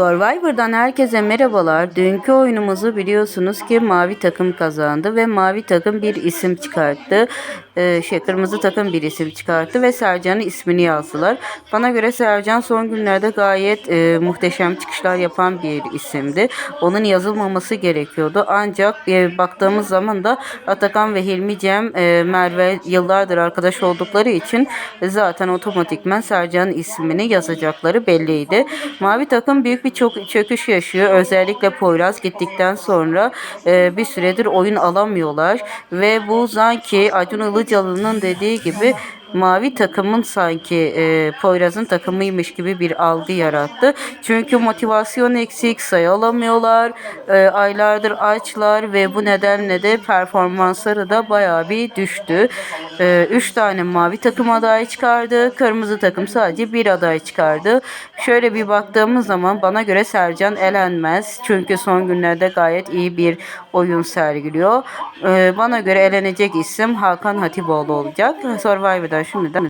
Survivor'dan herkese merhabalar. Dünkü oyunumuzu biliyorsunuz ki mavi takım kazandı ve mavi takım bir isim çıkarttı. Ee, şey kırmızı takım bir isim çıkarttı ve Sercan'ın ismini yazdılar. Bana göre Sercan son günlerde gayet e, muhteşem çıkışlar yapan bir isimdi. Onun yazılmaması gerekiyordu. Ancak e, baktığımız zaman da Atakan ve Hilmi Cem, e, Merve yıllardır arkadaş oldukları için zaten otomatikmen Sercan'ın ismini yazacakları belliydi. Mavi takım büyük bir çok çöküş yaşıyor. Özellikle Poyraz gittikten sonra e, bir süredir oyun alamıyorlar ve bu sanki Acun Ilıcalı'nın dediği gibi mavi takımın sanki e, Poyraz'ın takımıymış gibi bir algı yarattı. Çünkü motivasyon eksik, sayı alamıyorlar, e, aylardır açlar ve bu nedenle de performansları da bayağı bir düştü. E, üç tane mavi takım adayı çıkardı, kırmızı takım sadece bir aday çıkardı. Şöyle bir baktığımız zaman bana göre Sercan elenmez. Çünkü son günlerde gayet iyi bir oyun sergiliyor. E, bana göre elenecek isim Hakan Hatipoğlu olacak. Survivor'dan şimdiden